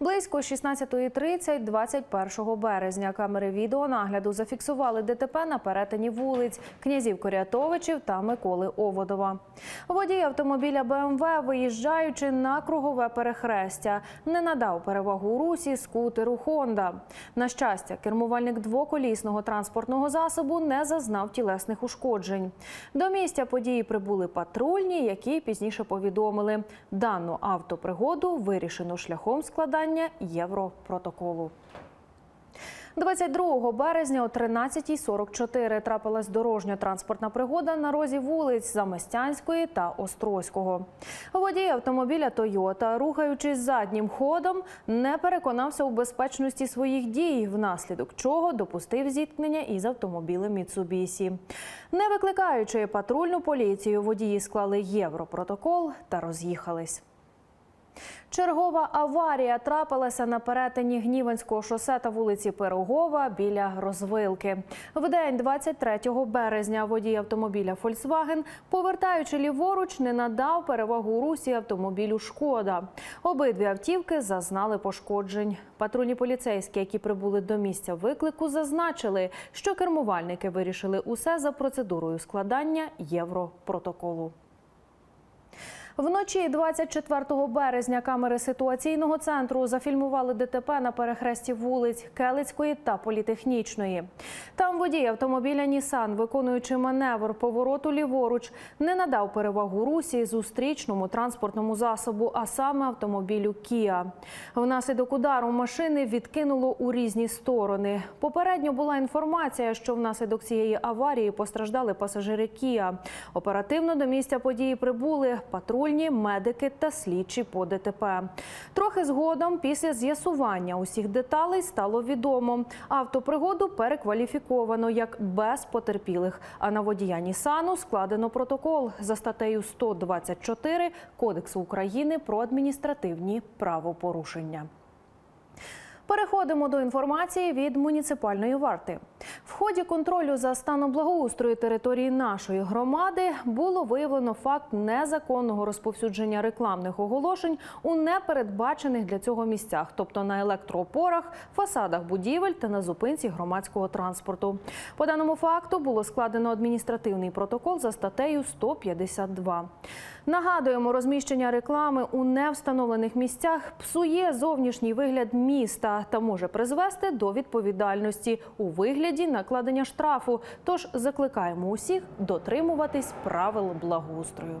Близько 16.30 21 березня камери відеонагляду зафіксували ДТП на перетині вулиць князів Корятовичів та Миколи Оводова. Водій автомобіля БМВ, виїжджаючи на кругове перехрестя, не надав перевагу русі скутеру Хонда. На щастя, кермувальник двоколісного транспортного засобу не зазнав тілесних ушкоджень. До місця події прибули патрульні, які пізніше повідомили, дану автопригоду вирішено шляхом складання Європротоколу. 22 березня о 13.44 трапилась дорожньо-транспортна пригода на розі вулиць Заместянської та Острозького. Водій автомобіля «Тойота», рухаючись заднім ходом, не переконався у безпечності своїх дій, внаслідок чого допустив зіткнення із автомобілем «Міцубісі». Не викликаючи патрульну поліцію, водії склали європротокол та роз'їхались. Чергова аварія трапилася на перетині Гніванського шосе та вулиці Пирогова біля розвилки. В день 23 березня водій автомобіля «Фольксваген», повертаючи ліворуч, не надав перевагу русі автомобілю «Шкода». Обидві автівки зазнали пошкоджень. Патрульні поліцейські, які прибули до місця виклику, зазначили, що кермувальники вирішили усе за процедурою складання європротоколу. Вночі 24 березня камери ситуаційного центру зафільмували ДТП на перехресті вулиць Келицької та Політехнічної. Там водій автомобіля Нісан, виконуючи маневр повороту ліворуч, не надав перевагу русі зустрічному транспортному засобу, а саме автомобілю Кіа. Внаслідок удару машини відкинуло у різні сторони. Попередньо була інформація, що внаслідок цієї аварії постраждали пасажири Кіа. Оперативно до місця події прибули патрульні, медики та слідчі по ДТП. Трохи згодом, після з'ясування усіх деталей, стало відомо. Автопригоду перекваліфіковано як без потерпілих. А на водія Нісану складено протокол за статтею 124 Кодексу України про адміністративні правопорушення. Переходимо до інформації від муніципальної варти. В ході контролю за станом благоустрою території нашої громади було виявлено факт незаконного розповсюдження рекламних оголошень у непередбачених для цього місцях, тобто на електроопорах, фасадах будівель та на зупинці громадського транспорту. По даному факту було складено адміністративний протокол за статтею 152. Нагадуємо, розміщення реклами у невстановлених місцях псує зовнішній вигляд міста та може призвести до відповідальності у вигляді накладення штрафу. Тож закликаємо усіх дотримуватись правил благоустрою.